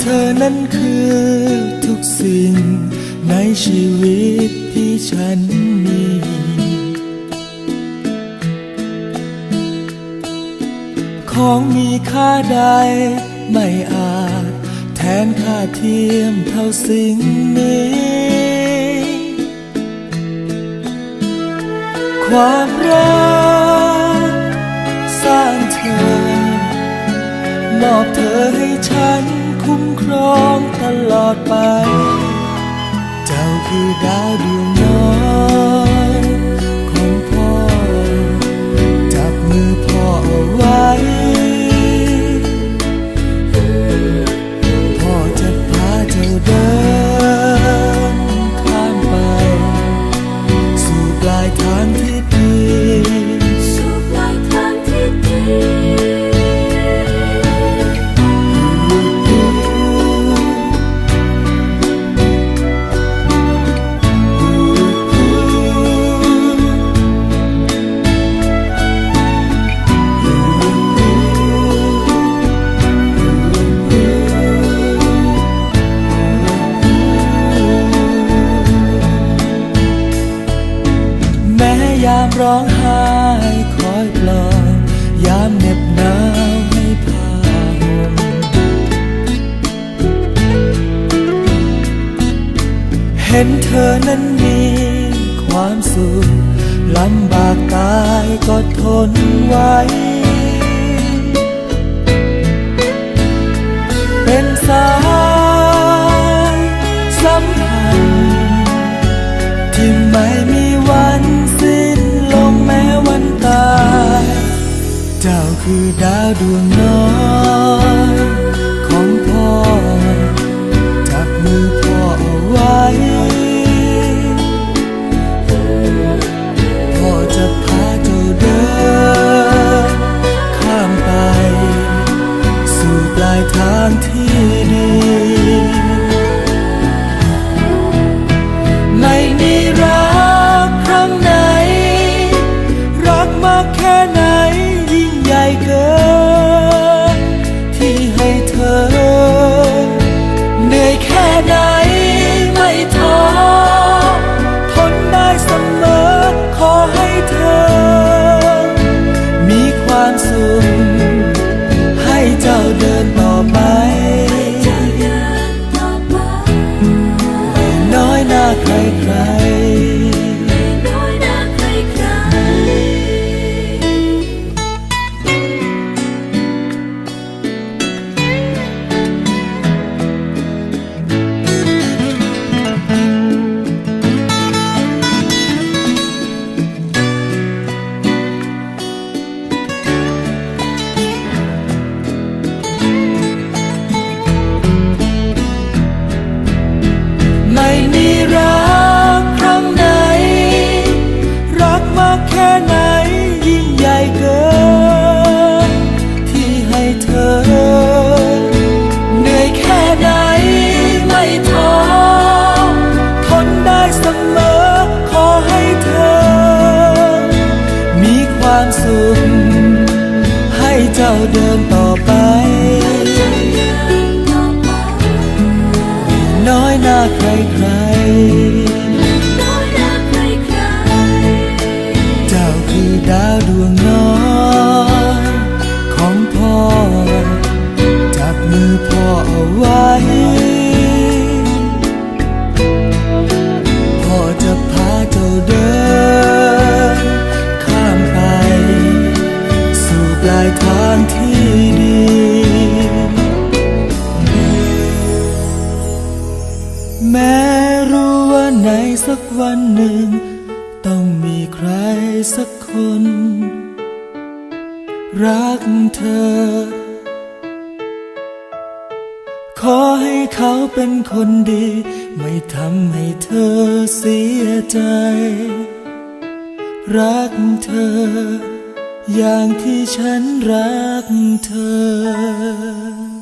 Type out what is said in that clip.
เธอนั้นคือทุกสิ่งในชีวิตที่ฉันมี ของมีค่าใดไม่อาจแทนค่าเทียมเท่าสิ่งนี้ ความรักสร้างเธอ มอบเธอให้ฉัน คุ้มครองตลอดไป เจ้าคือดาวดวงน้อยของพ่อ จับมือพ่อเอาไว้ พ่อจะพาเจ้าเดินข้ามไป สู่ปลายทางที่ ยามร้องไห้คอยปลอบยามเหน็บหนาวให้พาห่มเห็นเธอนั้นมีความสุขลำบากกายก็ทนไว้ ดาวดวงน้อยของพ่อจับมือพ่อเอาไว้พ่อจะพาเจ้าเดินข้ามไป สู่ปลายทางที่ดี เจ้าเดินต่อไปจะเดินต่อไปน้อยหน้าใครใครไม่น้อยหน้าใครใครเจ้าคือดาวดวงน้อย วันหนึ่ง ต้องมีใครสักคน รักเธอ ขอให้เขาเป็นคนดี ไม่ทำให้เธอเสียใจ รักเธอ อย่างที่ฉันรักเธอ